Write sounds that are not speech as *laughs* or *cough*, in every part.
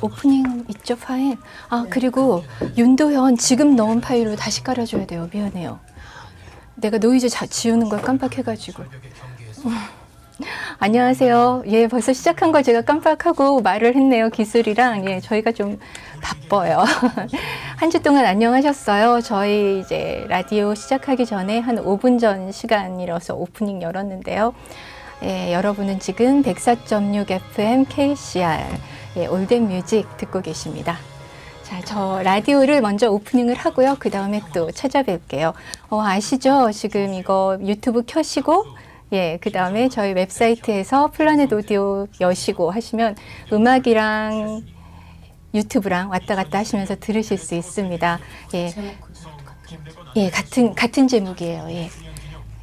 오프닝 있죠 파일? 아 그리고 윤도현 지금 넣은 파일로 다시 깔아줘야 돼요. 미안해요. 내가 노이즈 자, 지우는 걸 깜빡해가지고. 음. 안녕하세요. 예, 벌써 시작한 걸 제가 깜빡하고 말을 했네요. 기술이랑. 예, 저희가 좀 바빠요. *laughs* 한 주 동안 안녕하셨어요. 저희 이제 라디오 시작하기 전에 한 5분 전 시간이라서 오프닝 열었는데요. 예, 여러분은 지금 104.6 FM KCR 예, 올덴 뮤직 듣고 계십니다. 자, 저 라디오를 먼저 오프닝을 하고요. 그 다음에 또 찾아뵐게요. 어, 아시죠? 지금 이거 유튜브 켜시고, 예, 그 다음에 저희 웹사이트에서 플라넷 오디오 여시고 하시면 음악이랑 유튜브랑 왔다 갔다 하시면서 들으실 수 있습니다. 예. 예, 같은, 같은 제목이에요. 예.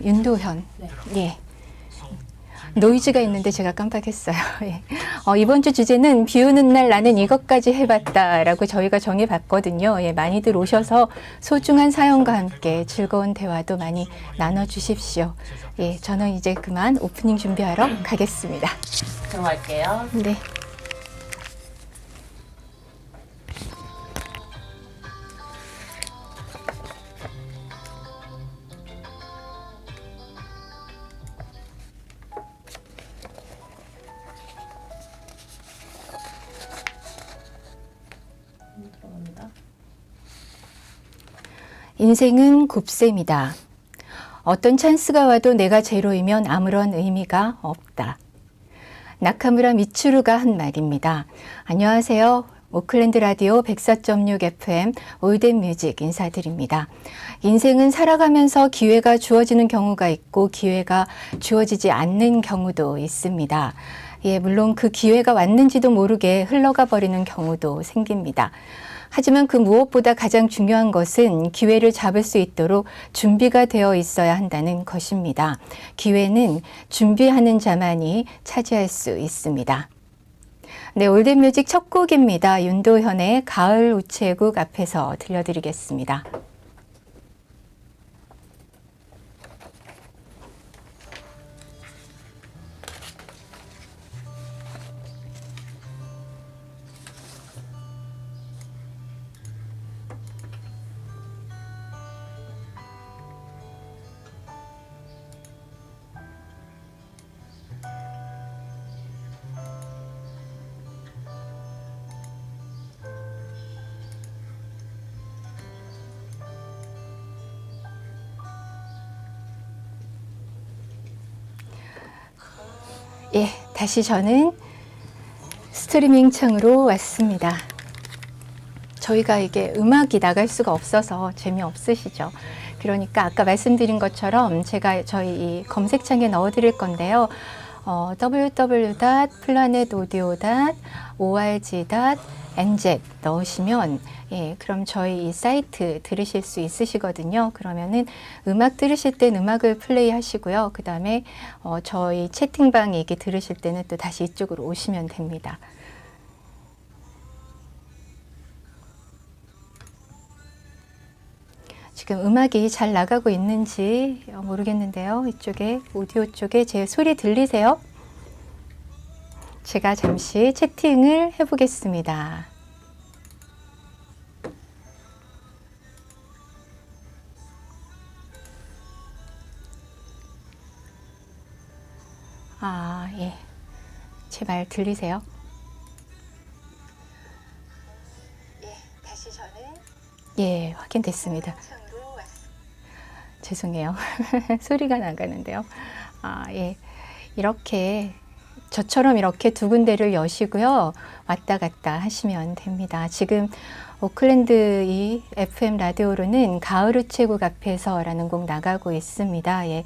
윤도현. 네. 예. 노이즈가 있는데 제가 깜빡했어요. *laughs* 예. 어, 이번 주 주제는 비 오는 날 나는 이것까지 해봤다라고 저희가 정해봤거든요. 예, 많이들 오셔서 소중한 사연과 함께 즐거운 대화도 많이 나눠주십시오. 예, 저는 이제 그만 오프닝 준비하러 가겠습니다. 들어갈게요. 네. 인생은 곱셈이다. 어떤 찬스가 와도 내가 제로이면 아무런 의미가 없다. 나카무라 미츠루가 한 말입니다. 안녕하세요. 오클랜드 라디오 104.6 FM 올덴 뮤직 인사드립니다. 인생은 살아가면서 기회가 주어지는 경우가 있고 기회가 주어지지 않는 경우도 있습니다. 예, 물론 그 기회가 왔는지도 모르게 흘러가 버리는 경우도 생깁니다. 하지만 그 무엇보다 가장 중요한 것은 기회를 잡을 수 있도록 준비가 되어 있어야 한다는 것입니다. 기회는 준비하는 자만이 차지할 수 있습니다. 네, 올드 뮤직 첫 곡입니다. 윤도현의 가을 우체국 앞에서 들려드리겠습니다. 예, 다시 저는 스트리밍 창으로 왔습니다. 저희가 이게 음악이 나갈 수가 없어서 재미없으시죠? 그러니까 아까 말씀드린 것처럼 제가 저희 이 검색창에 넣어드릴 건데요. 어, www.planetaudio.org.nz 넣으시면 예, 그럼 저희 이 사이트 들으실 수 있으시거든요. 그러면은 음악 들으실 땐 음악을 플레이 하시고요. 그 다음에 어, 저희 채팅방 얘기 들으실 때는 또 다시 이쪽으로 오시면 됩니다. 지금 음악이 잘 나가고 있는지 어, 모르겠는데요. 이쪽에 오디오 쪽에 제 소리 들리세요? 제가 잠시 채팅을 해보겠습니다. 말 들리세요? 예, 예, 확인됐습니다. 죄송해요. *laughs* 소리가 나가는데요. 아, 예. 이렇게 저처럼 이렇게 두 군데를 여시고요. 왔다 갔다 하시면 됩니다. 지금 오클랜드 이 FM 라디오로는 가을 우체국 앞에서라는 곡 나가고 있습니다. 예.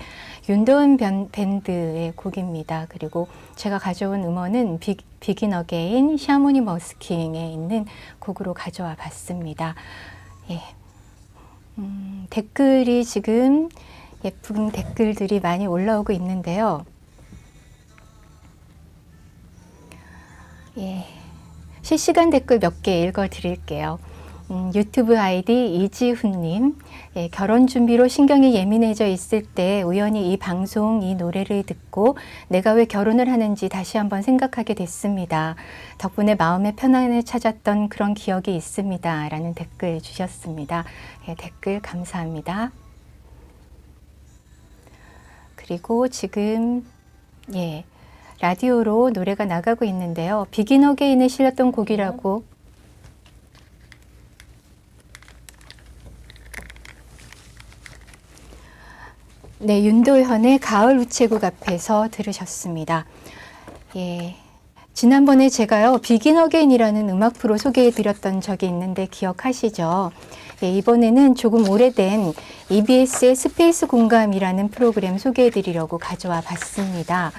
윤도은 변- 밴드의 곡입니다. 그리고 제가 가져온 음원은 비, 비긴 어게인 샤모니 머스킹에 있는 곡으로 가져와 봤습니다. 예. 음, 댓글이 지금 예쁜 댓글들이 많이 올라오고 있는데요. 예. 실시간 댓글 몇 개 읽어 드릴게요. 음, 유튜브 아이디 이지훈님, 예, 결혼 준비로 신경이 예민해져 있을 때 우연히 이 방송, 이 노래를 듣고 내가 왜 결혼을 하는지 다시 한번 생각하게 됐습니다. 덕분에 마음의 편안을 찾았던 그런 기억이 있습니다. 라는 댓글 주셨습니다. 예, 댓글 감사합니다. 그리고 지금, 예, 라디오로 노래가 나가고 있는데요. 비긴 어게인에 실렸던 곡이라고 네, 윤도현의 가을 우체국 앞에서 들으셨습니다. 예. 지난번에 제가요, 비긴 어게인이라는 음악 프로 소개해 드렸던 적이 있는데 기억하시죠? 예, 이번에는 조금 오래된 EBS의 스페이스 공감이라는 프로그램 소개해 드리려고 가져와 봤습니다.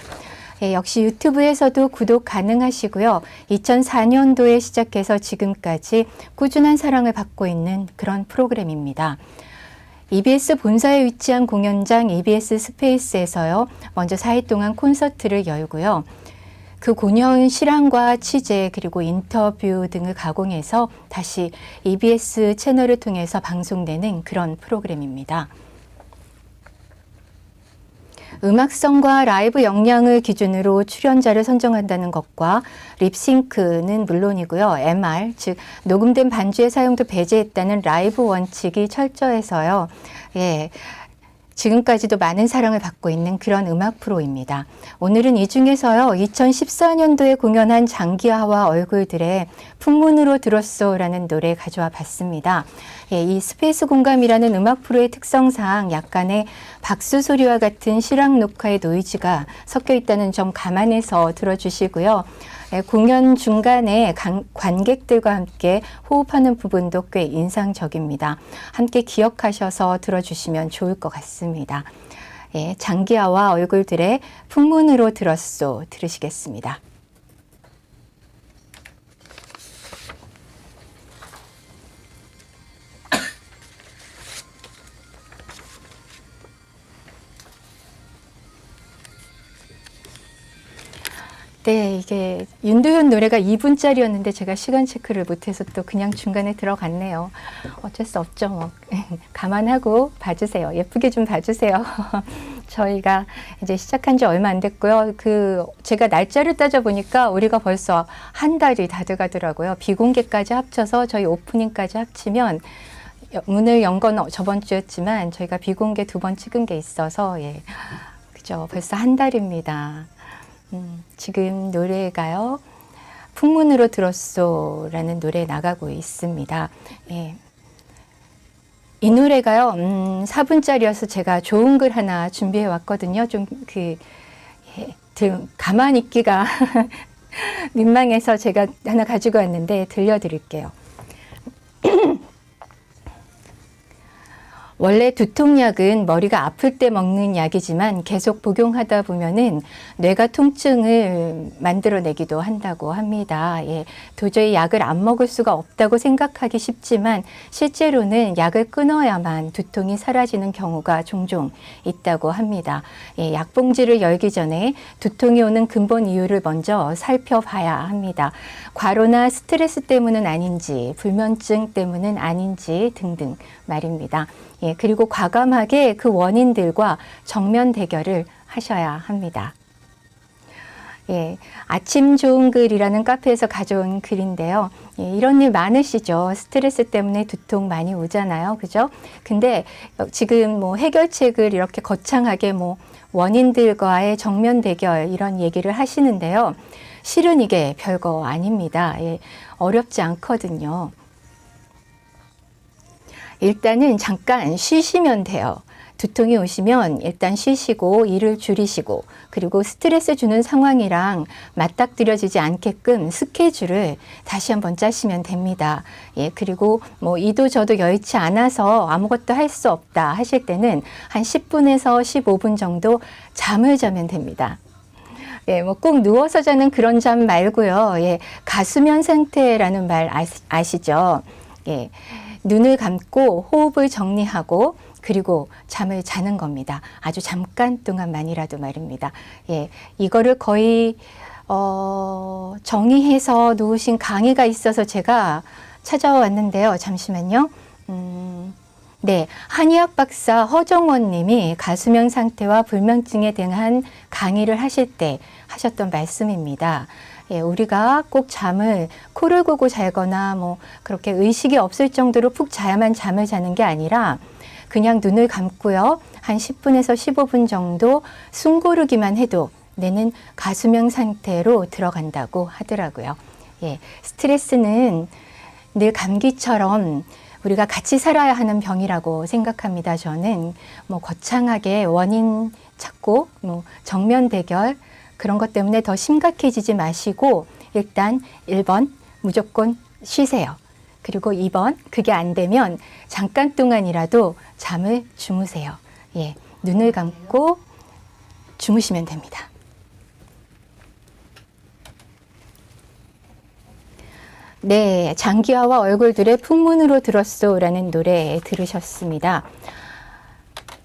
예, 역시 유튜브에서도 구독 가능하시고요. 2004년도에 시작해서 지금까지 꾸준한 사랑을 받고 있는 그런 프로그램입니다. EBS 본사에 위치한 공연장 EBS 스페이스에서요. 먼저 4일 동안 콘서트를 열고요. 그 공연 실황과 취재 그리고 인터뷰 등을 가공해서 다시 EBS 채널을 통해서 방송되는 그런 프로그램입니다. 음악성과 라이브 역량을 기준으로 출연자를 선정한다는 것과 립싱크는 물론이고요. MR, 즉 녹음된 반주의 사용도 배제했다는 라이브 원칙이 철저해서요. 예. 지금까지도 많은 사랑을 받고 있는 그런 음악 프로입니다. 오늘은 이 중에서요, 2014년도에 공연한 장기하와 얼굴들의 풍문으로 들었소라는 노래 가져와 봤습니다. 예, 이 스페이스 공감이라는 음악 프로의 특성상 약간의 박수 소리와 같은 실황 녹화의 노이즈가 섞여 있다는 점 감안해서 들어주시고요. 예, 공연 중간에 관, 관객들과 함께 호흡하는 부분도 꽤 인상적입니다. 함께 기억하셔서 들어주시면 좋을 것 같습니다. 예, 장기하와 얼굴들의 풍문으로 들었소 들으시겠습니다. 네, 이게 윤도현 노래가 2분짜리였는데 제가 시간 체크를 못해서 또 그냥 중간에 들어갔네요. 어쩔 수 없죠, 뭐. *laughs* 감안하고 봐주세요. 예쁘게 좀 봐주세요. *laughs* 저희가 이제 시작한 지 얼마 안 됐고요. 그, 제가 날짜를 따져 보니까 우리가 벌써 한 달이 다 돼가더라고요. 비공개까지 합쳐서 저희 오프닝까지 합치면 문을 연 건 저번 주였지만 저희가 비공개 두 번 찍은 게 있어서, 예. 그죠. 벌써 한 달입니다. 음, 지금 노래가요. 풍문으로 들었소라는 노래 나가고 있습니다. 예. 이 노래가요. 음, 4분짜리여서 제가 좋은 글 하나 준비해 왔거든요. 좀 그 예, 등 가만히 있기가 *laughs* 민망해서 제가 하나 가지고 왔는데 들려드릴게요. 원래 두통약은 머리가 아플 때 먹는 약이지만 계속 복용하다 보면은 뇌가 통증을 만들어내기도 한다고 합니다. 예, 도저히 약을 안 먹을 수가 없다고 생각하기 쉽지만 실제로는 약을 끊어야만 두통이 사라지는 경우가 종종 있다고 합니다. 예, 약 봉지를 열기 전에 두통이 오는 근본 이유를 먼저 살펴봐야 합니다. 과로나 스트레스 때문은 아닌지, 불면증 때문은 아닌지 등등 말입니다. 예, 그리고 과감하게 그 원인들과 정면 대결을 하셔야 합니다. 예, 아침 좋은 글이라는 카페에서 가져온 글인데요. 예, 이런 일 많으시죠. 스트레스 때문에 두통 많이 오잖아요. 그죠? 근데 지금 뭐 해결책을 이렇게 거창하게 뭐 원인들과의 정면 대결 이런 얘기를 하시는데요. 실은 이게 별거 아닙니다. 예, 어렵지 않거든요. 일단은 잠깐 쉬시면 돼요. 두통이 오시면 일단 쉬시고 일을 줄이시고 그리고 스트레스 주는 상황이랑 맞닥뜨려지지 않게끔 스케줄을 다시 한번 짜시면 됩니다. 예, 그리고 뭐 이도 저도 여의치 않아서 아무것도 할 수 없다 하실 때는 한 10분에서 15분 정도 잠을 자면 됩니다. 예, 뭐 꼭 누워서 자는 그런 잠 말고요. 예, 가수면 상태라는 말 아시, 아시죠? 예. 눈을 감고 호흡을 정리하고 그리고 잠을 자는 겁니다. 아주 잠깐 동안만이라도 말입니다. 예, 이거를 거의 어, 정의해서 놓으신 강의가 있어서 제가 찾아왔는데요. 잠시만요. 음, 네, 한의학 박사 허정원 님이 가수명 상태와 불면증에 대한 강의를 하실 때 하셨던 말씀입니다. 예, 우리가 꼭 잠을 코를 고고 자거나 뭐 그렇게 의식이 없을 정도로 푹 자야만 잠을 자는 게 아니라 그냥 눈을 감고요. 한 10분에서 15분 정도 숨 고르기만 해도 뇌는 가수명 상태로 들어간다고 하더라고요. 예, 스트레스는 늘 감기처럼 우리가 같이 살아야 하는 병이라고 생각합니다. 저는 뭐 거창하게 원인 찾고 뭐 정면 대결 그런 것 때문에 더 심각해지지 마시고 일단 1번 무조건 쉬세요. 그리고 2번 그게 안 되면 잠깐 동안이라도 잠을 주무세요. 예. 눈을 감고 주무시면 됩니다. 네, 장기하와 얼굴들의 풍문으로 들었소라는 노래 들으셨습니다.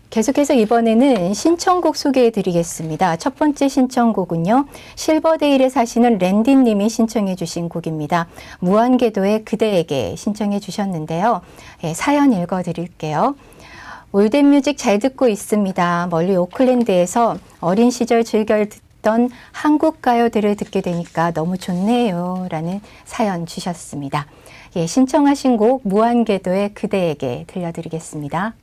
계속해서 이번에는 신청곡 소개해 드리겠습니다. 첫 번째 신청곡은요. 실버데일에 사시는 랜디 님이 신청해 주신 곡입니다. 무한궤도의 그대에게 신청해 주셨는데요. 예, 사연 읽어 드릴게요. 올댓 뮤직 잘 듣고 있습니다. 멀리 오클랜드에서 어린 시절 즐겨 듣던 한국 가요들을 듣게 되니까 너무 좋네요. 라는 사연 주셨습니다. 예, 신청하신 곡 무한궤도의 그대에게 들려드리겠습니다.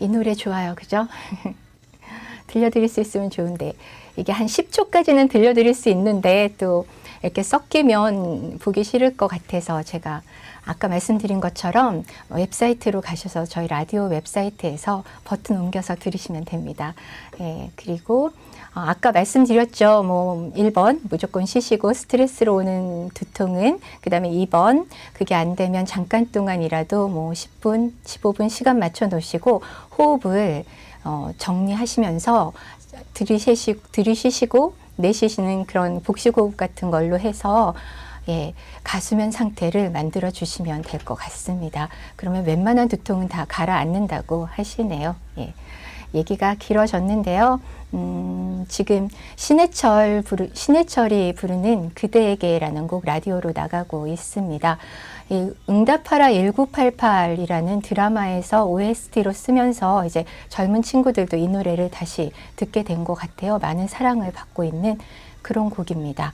이 노래 좋아요. 그죠? *laughs* 들려드릴 수 있으면 좋은데 이게 한 10초까지는 들려드릴 수 있는데 또 이렇게 섞이면 보기 싫을 것 같아서 제가 아까 말씀드린 것처럼 웹사이트로 가셔서 저희 라디오 웹사이트에서 버튼 옮겨서 들으시면 됩니다. 예, 그리고 어, 아까 말씀드렸죠. 뭐 1번 무조건 쉬시고 스트레스로 오는 두통은 그다음에 2번 그게 안 되면 잠깐 동안이라도 뭐 10분, 15분 시간 맞춰 놓으시고 호흡을 어, 정리하시면서 들이쉬시고, 들이쉬시고 내쉬시는 그런 복식호흡 같은 걸로 해서 예, 가수면 상태를 만들어 주시면 될 것 같습니다. 그러면 웬만한 두통은 다 가라앉는다고 하시네요. 예. 얘기가 길어졌는데요. 음, 지금 신해철 부르, 신해철이 부르는 그대에게라는 곡 라디오로 나가고 있습니다. 이 응답하라 1988이라는 드라마에서 OST로 쓰면서 이제 젊은 친구들도 이 노래를 다시 듣게 된 것 같아요. 많은 사랑을 받고 있는 그런 곡입니다.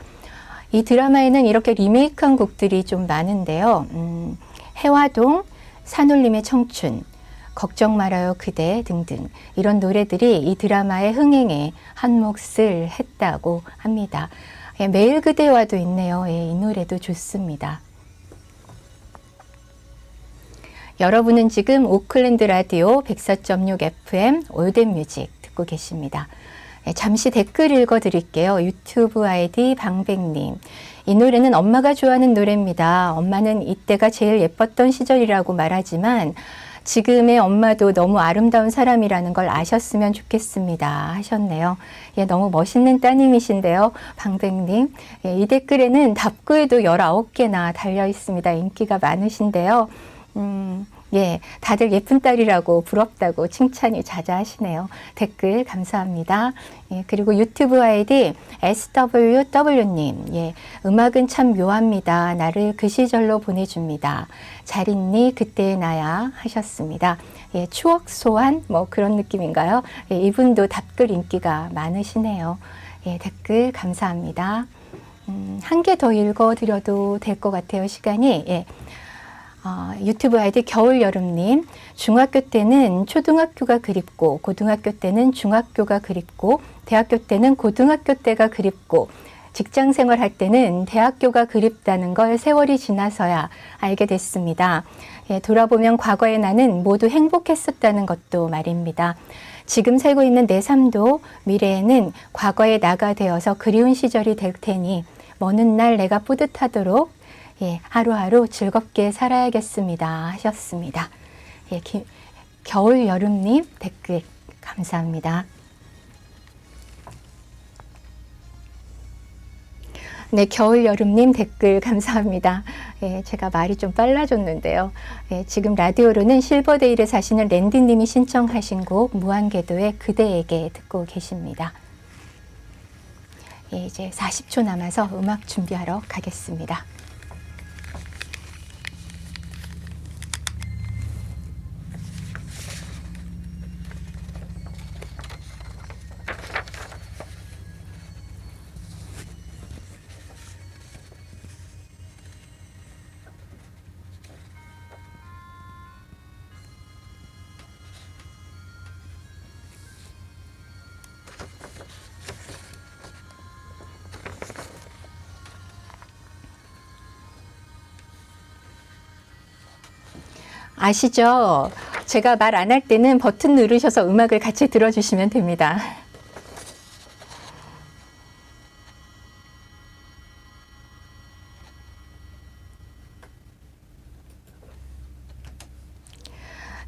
이 드라마에는 이렇게 리메이크한 곡들이 좀 많은데요. 음, 해화동, 산울림의 청춘, 걱정 말아요 그대 등등 이런 노래들이 이 드라마의 흥행에 한 몫을 했다고 합니다. 예, 매일 그대와도 있네요. 예, 이 노래도 좋습니다. 여러분은 지금 오클랜드 라디오 104.6 FM 올댓 뮤직 듣고 계십니다. 예, 잠시 댓글 읽어 드릴게요. 유튜브 아이디 방백님. 이 노래는 엄마가 좋아하는 노래입니다. 엄마는 이때가 제일 예뻤던 시절이라고 말하지만 지금의 엄마도 너무 아름다운 사람이라는 걸 아셨으면 좋겠습니다. 하셨네요. 예, 너무 멋있는 따님이신데요. 방백님. 예, 이 댓글에는 답구에도 19개나 달려 있습니다. 인기가 많으신데요. 음, 예, 다들 예쁜 딸이라고 부럽다고 칭찬이 자자하시네요. 댓글 감사합니다. 예, 그리고 유튜브 아이디 SWW님, 예, 음악은 참 묘합니다. 나를 그 시절로 보내줍니다. 잘 있니? 그때의 나야 하셨습니다. 예, 추억 소환? 뭐 그런 느낌인가요? 예, 이분도 답글 인기가 많으시네요. 예, 댓글 감사합니다. 음, 한 개 더 읽어드려도 될 것 같아요, 시간이. 예. 어, 유튜브 아이디 겨울여름님, 중학교 때는 초등학교가 그립고, 고등학교 때는 중학교가 그립고, 대학교 때는 고등학교 때가 그립고, 직장 생활할 때는 대학교가 그립다는 걸 세월이 지나서야 알게 됐습니다. 예, 돌아보면 과거의 나는 모두 행복했었다는 것도 말입니다. 지금 살고 있는 내 삶도 미래에는 과거의 나가 되어서 그리운 시절이 될 테니, 먼 훗날 내가 뿌듯하도록 예, 하루하루 즐겁게 살아야겠습니다. 하셨습니다. 예, 기, 겨울 여름님 댓글 감사합니다. 네, 겨울 여름님 댓글 감사합니다. 예, 제가 말이 좀 빨라졌는데요. 예, 지금 라디오로는 실버데일에 사시는 랜디님이 신청하신 곡 무한궤도의 그대에게 듣고 계십니다. 예, 이제 40초 남아서 음악 준비하러 가겠습니다. 아시죠? 제가 말 안 할 때는 버튼 누르셔서 음악을 같이 들어주시면 됩니다.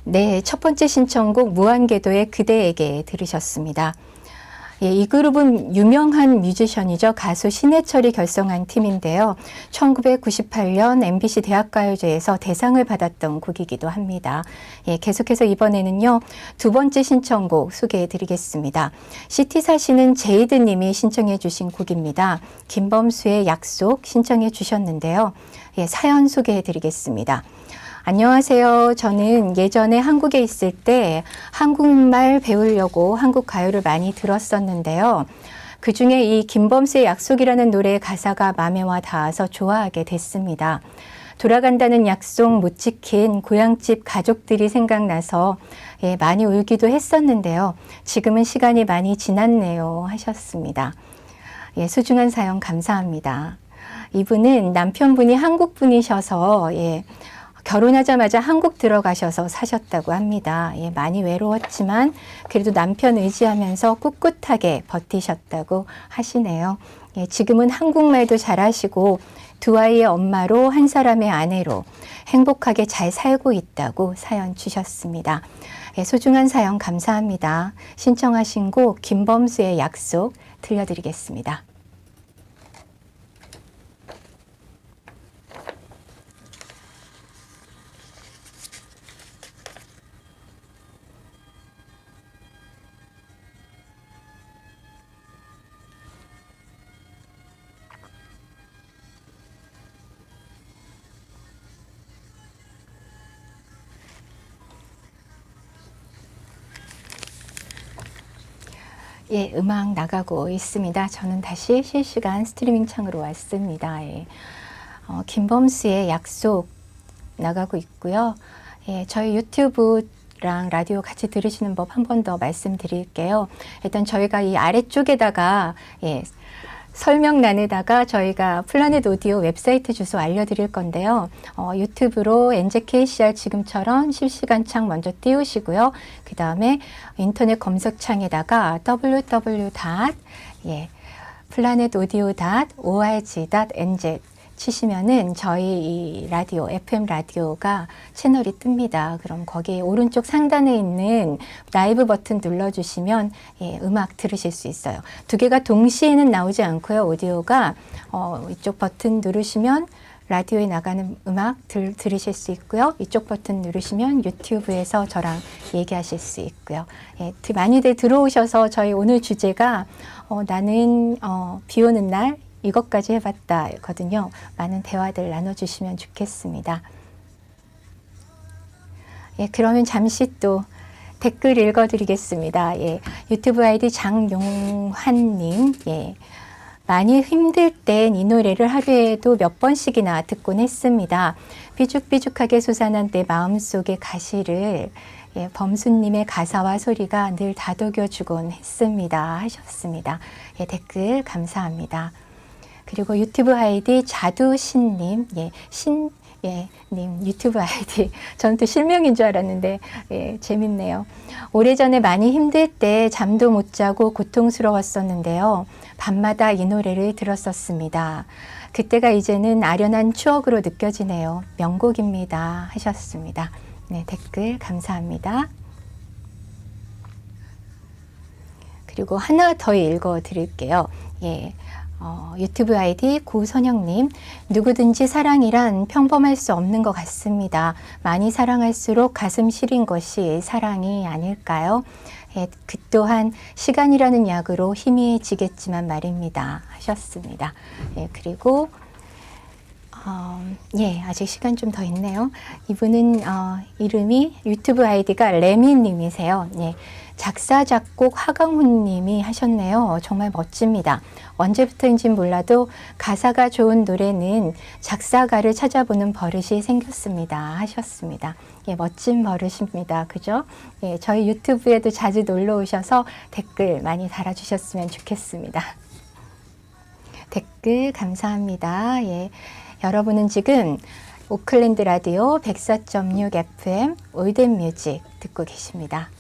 네, 첫 번째 신청곡 무한궤도의 그대에게 들으셨습니다. 예, 이 그룹은 유명한 뮤지션이죠. 가수 신해철이 결성한 팀인데요. 1998년 MBC 대학가요제에서 대상을 받았던 곡이기도 합니다. 예, 계속해서 이번에는요. 두 번째 신청곡 소개해 드리겠습니다. 시티 사시는 제이드 님이 신청해 주신 곡입니다. 김범수의 약속 신청해 주셨는데요. 예, 사연 소개해 드리겠습니다. 안녕하세요. 저는 예전에 한국에 있을 때 한국말 배우려고 한국 가요를 많이 들었었는데요. 그 중에 이 김범수의 약속이라는 노래의 가사가 마음에 와 닿아서 좋아하게 됐습니다. 돌아간다는 약속 못 지킨 고향집 가족들이 생각나서 예, 많이 울기도 했었는데요. 지금은 시간이 많이 지났네요. 하셨습니다. 예, 소중한 사연 감사합니다. 이분은 남편분이 한국 분이셔서 예, 결혼하자마자 한국 들어가셔서 사셨다고 합니다. 예, 많이 외로웠지만 그래도 남편 의지하면서 꿋꿋하게 버티셨다고 하시네요. 예, 지금은 한국말도 잘하시고 두 아이의 엄마로 한 사람의 아내로 행복하게 잘 살고 있다고 사연 주셨습니다. 예, 소중한 사연 감사합니다. 신청하신 곡 김범수의 약속 들려드리겠습니다. 예, 음악 나가고 있습니다. 저는 다시 실시간 스트리밍 창으로 왔습니다. 예. 어, 김범수의 약속 나가고 있고요. 예, 저희 유튜브 랑 라디오 같이 들으시는 법 한 번 더 말씀드릴게요. 일단 저희가 이 아래쪽에다가 예, 설명란에다가 저희가 플라넷 오디오 웹사이트 주소 알려드릴 건데요. 어, 유튜브로 NJKCR 지금처럼 실시간 창 먼저 띄우시고요. 그 다음에 인터넷 검색창에다가 www. 예, planetaudio.org.nz 치시면은 저희 이 라디오, FM 라디오가 채널이 뜹니다. 그럼 거기 오른쪽 상단에 있는 라이브 버튼 눌러주시면 예, 음악 들으실 수 있어요. 두 개가 동시에는 나오지 않고요. 오디오가 어, 이쪽 버튼 누르시면 라디오에 나가는 음악 들, 들으실 수 있고요. 이쪽 버튼 누르시면 유튜브에서 저랑 얘기하실 수 있고요. 예, 드- 많이들 들어오셔서 저희 오늘 주제가 어, 나는 어, 비 오는 날 이것까지 해봤다거든요. 많은 대화들 나눠주시면 좋겠습니다. 예, 그러면 잠시 또 댓글 읽어드리겠습니다. 예, 유튜브 아이디 장용환님, 예, 많이 힘들 땐 이 노래를 하루에도 몇 번씩이나 듣곤 했습니다. 삐죽삐죽하게 솟아난 내 마음속의 가시를 예, 범수님의 가사와 소리가 늘 다독여주곤 했습니다. 하셨습니다. 예, 댓글 감사합니다. 그리고 유튜브 아이디 자두신님, 예, 신, 예, 님 유튜브 아이디. *laughs* 저는 또 실명인 줄 알았는데, 예, 재밌네요. 오래전에 많이 힘들 때 잠도 못 자고 고통스러웠었는데요. 밤마다 이 노래를 들었었습니다. 그때가 이제는 아련한 추억으로 느껴지네요. 명곡입니다. 하셨습니다. 네, 댓글 감사합니다. 그리고 하나 더 읽어 드릴게요. 예. 어, 유튜브 아이디 고선영님, 누구든지 사랑이란 평범할 수 없는 것 같습니다. 많이 사랑할수록 가슴 시린 것이 사랑이 아닐까요? 예, 그 또한 시간이라는 약으로 희미해지겠지만 말입니다. 하셨습니다. 예, 그리고 어, 예, 아직 시간 좀 더 있네요. 이분은 어, 이름이 유튜브 아이디가 레미님이세요. 예, 작사 작곡 하강훈님이 하셨네요. 정말 멋집니다. 언제부터인진 몰라도 가사가 좋은 노래는 작사가를 찾아보는 버릇이 생겼습니다. 하셨습니다. 예, 멋진 버릇입니다. 그죠? 예, 저희 유튜브에도 자주 놀러 오셔서 댓글 많이 달아주셨으면 좋겠습니다. *laughs* 댓글 감사합니다. 예. 여러분은 지금 오클랜드 라디오 104.6 FM 올덴 뮤직 듣고 계십니다.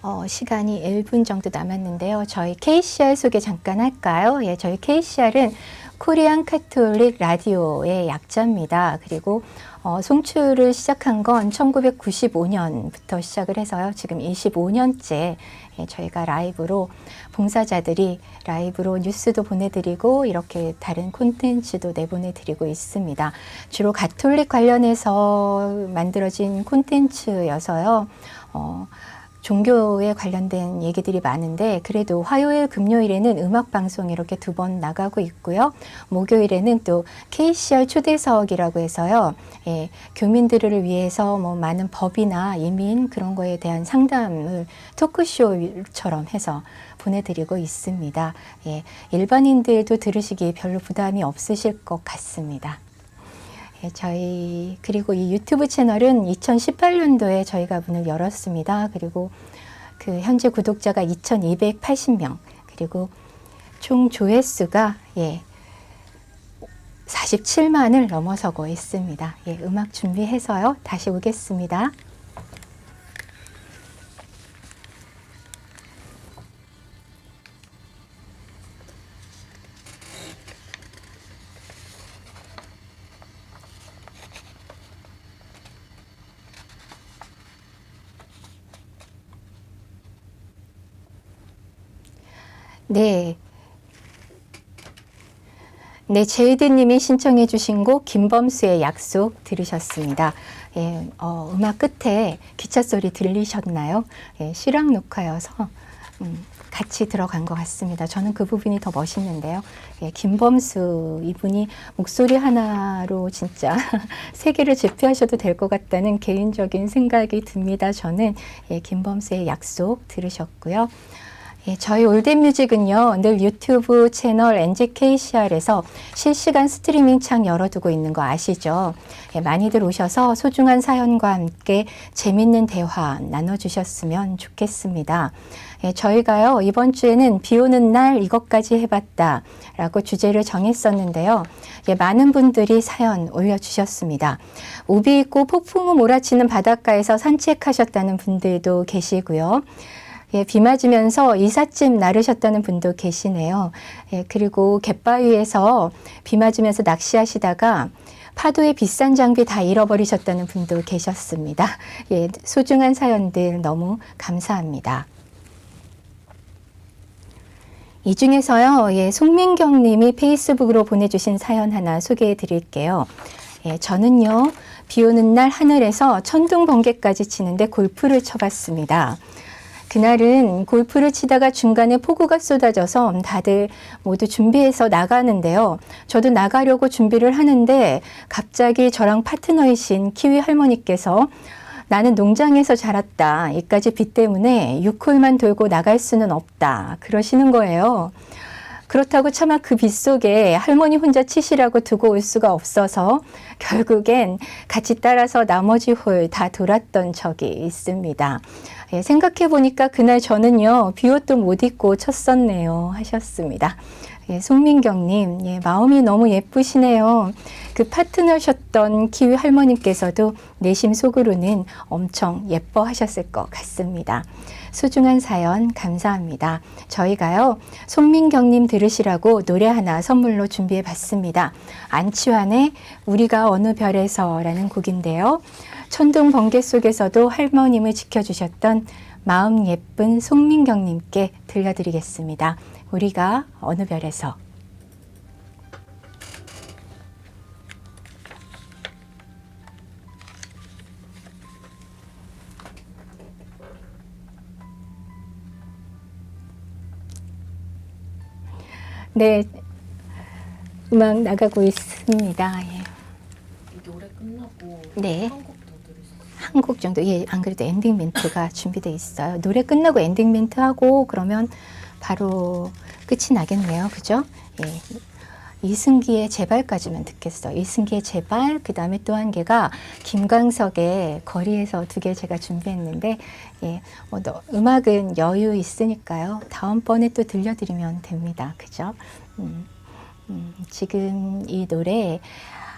어, 시간이 1분 정도 남았는데요. 저희 KCR 소개 잠깐 할까요? 예, 저희 KCR은 코리안 카톨릭 라디오의 약자입니다. 그리고 어, 송출을 시작한 건 1995년부터 시작을 해서요. 지금 25년째 예, 저희가 라이브로 봉사자들이 라이브로 뉴스도 보내드리고 이렇게 다른 콘텐츠도 내보내드리고 있습니다. 주로 가톨릭 관련해서 만들어진 콘텐츠여서요. 어, 종교에 관련된 얘기들이 많은데 그래도 화요일 금요일에는 음악 방송 이렇게 두 번 나가고 있고요. 목요일에는 또 KCR 초대석이라고 해서요. 예, 교민들을 위해서 뭐 많은 법이나 이민 그런 거에 대한 상담을 토크쇼처럼 해서 보내드리고 있습니다. 예, 일반인들도 들으시기 별로 부담이 없으실 것 같습니다. 예, 저희 그리고 이 유튜브 채널은 2018년도에 저희가 문을 열었습니다. 그리고 그 현재 구독자가 2,280명 그리고 총 조회수가 예 47만을 넘어서고 있습니다. 예, 음악 준비해서요. 다시 오겠습니다. 네. 네, 제이드님이 신청해 주신 곡 김범수의 약속 들으셨습니다. 예, 어, 음악 끝에 기차 소리 들리셨나요? 예, 실황 녹화여서 음, 같이 들어간 것 같습니다. 저는 그 부분이 더 멋있는데요. 예, 김범수 이분이 목소리 하나로 진짜 *laughs* 세계를 제패하셔도 될 것 같다는 개인적인 생각이 듭니다. 저는 예, 김범수의 약속 들으셨고요. 예, 저희 올댓뮤직은요, 늘 유튜브 채널 NGKCR에서 실시간 스트리밍 창 열어두고 있는 거 아시죠? 예, 많이들 오셔서 소중한 사연과 함께 재밌는 대화 나눠주셨으면 좋겠습니다. 예, 저희가요, 이번 주에는 비 오는 날 이것까지 해봤다 라고 주제를 정했었는데요. 예, 많은 분들이 사연 올려주셨습니다. 우비 있고 폭풍우 몰아치는 바닷가에서 산책하셨다는 분들도 계시고요. 예, 비 맞으면서 이삿짐 나르셨다는 분도 계시네요. 예, 그리고 갯바위에서 비 맞으면서 낚시하시다가 파도에 비싼 장비 다 잃어버리셨다는 분도 계셨습니다. 예, 소중한 사연들 너무 감사합니다. 이 중에서요, 예, 송민경 님이 페이스북으로 보내주신 사연 하나 소개해 드릴게요. 예, 저는요, 비 오는 날 하늘에서 천둥 번개까지 치는데 골프를 쳐봤습니다. 그날은 골프를 치다가 중간에 폭우가 쏟아져서 다들 모두 준비해서 나가는데요. 저도 나가려고 준비를 하는데 갑자기 저랑 파트너이신 키위 할머니께서 나는 농장에서 자랐다. 이까지 비 때문에 6홀만 돌고 나갈 수는 없다. 그러시는 거예요. 그렇다고 차마 그 빗속에 할머니 혼자 치시라고 두고 올 수가 없어서 결국엔 같이 따라서 나머지 홀 다 돌았던 적이 있습니다. 예, 생각해 보니까 그날 저는요, 비옷도 못 입고 쳤었네요. 하셨습니다. 예, 송민경님, 예, 마음이 너무 예쁘시네요. 그 파트너셨던 키위 할머님께서도 내심 속으로는 엄청 예뻐하셨을 것 같습니다. 소중한 사연 감사합니다. 저희가요, 송민경님 들으시라고 노래 하나 선물로 준비해 봤습니다. 안치환의 우리가 어느 별에서 라는 곡인데요. 천둥 번개 속에서도 할머님을 지켜주셨던 마음 예쁜 송민경님께 들려드리겠습니다. 우리가 어느 별에서 네, 음악 나가고 있습니다. 예. 이 노래 끝나고 네. 한곡 더. 한곡 정도, 예, 안 그래도 엔딩 멘트가 *laughs* 준비돼 있어요. 노래 끝나고 엔딩 멘트 하고 그러면 바로 끝이 나겠네요. 그죠? 예. 이승기의 제발까지만 듣겠어요. 이승기의 제발, 그 다음에 또 한 개가 김광석의 거리에서 두 개 제가 준비했는데, 예, 뭐, 너, 음악은 여유 있으니까요. 다음번에 또 들려드리면 됩니다. 그죠? 음, 음, 지금 이 노래,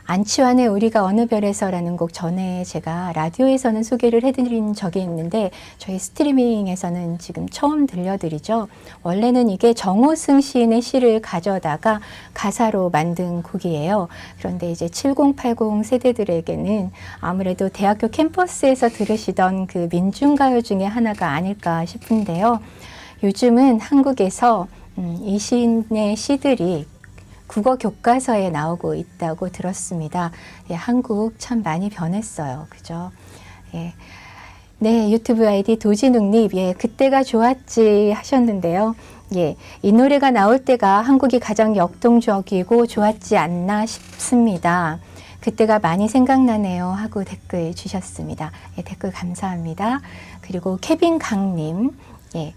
안치환의 우리가 어느 별에서라는 곡 전에 제가 라디오에서는 소개를 해드린 적이 있는데 저희 스트리밍에서는 지금 처음 들려드리죠. 원래는 이게 정호승 시인의 시를 가져다가 가사로 만든 곡이에요. 그런데 이제 7080 세대들에게는 아무래도 대학교 캠퍼스에서 들으시던 그 민중가요 중에 하나가 아닐까 싶은데요. 요즘은 한국에서 음, 이 시인의 시들이 국어 교과서에 나오고 있다고 들었습니다. 예, 한국 참 많이 변했어요. 그죠? 예. 네, 유튜브 아이디 도진욱님, 예, 그때가 좋았지 하셨는데요. 예, 이 노래가 나올 때가 한국이 가장 역동적이고 좋았지 않나 싶습니다. 그때가 많이 생각나네요 하고 댓글 주셨습니다. 예, 댓글 감사합니다. 그리고 케빈 강님, 예,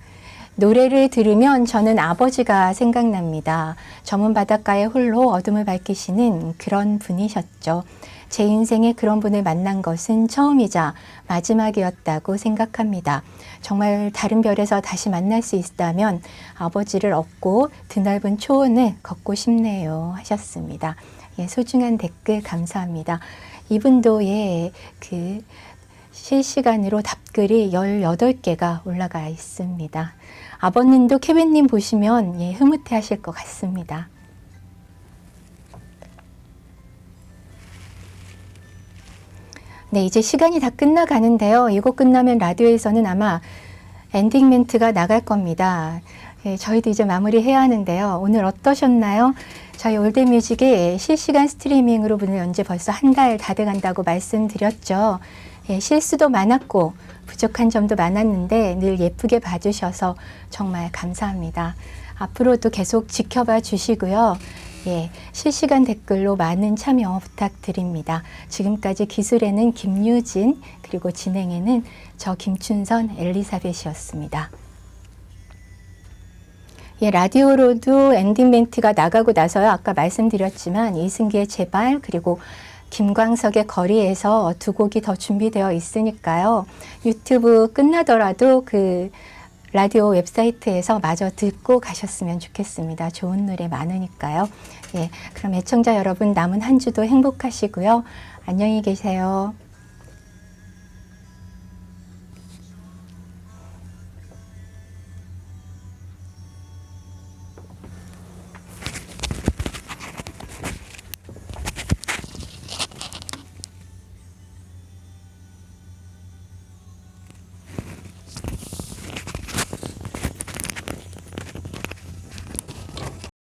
노래를 들으면 저는 아버지가 생각납니다. 저문 바닷가에 홀로 어둠을 밝히시는 그런 분이셨죠. 제 인생에 그런 분을 만난 것은 처음이자 마지막이었다고 생각합니다. 정말 다른 별에서 다시 만날 수 있다면 아버지를 얻고 드넓은 초원을 걷고 싶네요 하셨습니다. 예, 소중한 댓글 감사합니다. 이분도 예, 그 실시간으로 답글이 18개가 올라가 있습니다. 아버님도 케빈님 보시면 예, 흐뭇해 하실 것 같습니다. 네, 이제 시간이 다 끝나가는데요. 이거 끝나면 라디오에서는 아마 엔딩 멘트가 나갈 겁니다. 예, 저희도 이제 마무리해야 하는데요. 오늘 어떠셨나요? 저희 올드뮤직의 실시간 스트리밍으로 문을 연지 벌써 한 달 다 돼간다고 말씀드렸죠. 예, 실수도 많았고 부족한 점도 많았는데 늘 예쁘게 봐주셔서 정말 감사합니다. 앞으로도 계속 지켜봐 주시고요. 예, 실시간 댓글로 많은 참여 부탁드립니다. 지금까지 기술에는 김유진 그리고 진행에는 저 김춘선 엘리사벳이었습니다. 예, 라디오로도 엔딩 멘트가 나가고 나서요. 아까 말씀드렸지만 이승기의 제발 그리고 김광석의 거리에서 두 곡이 더 준비되어 있으니까요. 유튜브 끝나더라도 그 라디오 웹사이트에서 마저 듣고 가셨으면 좋겠습니다. 좋은 노래 많으니까요. 예, 그럼 애청자 여러분 남은 한 주도 행복하시고요. 안녕히 계세요.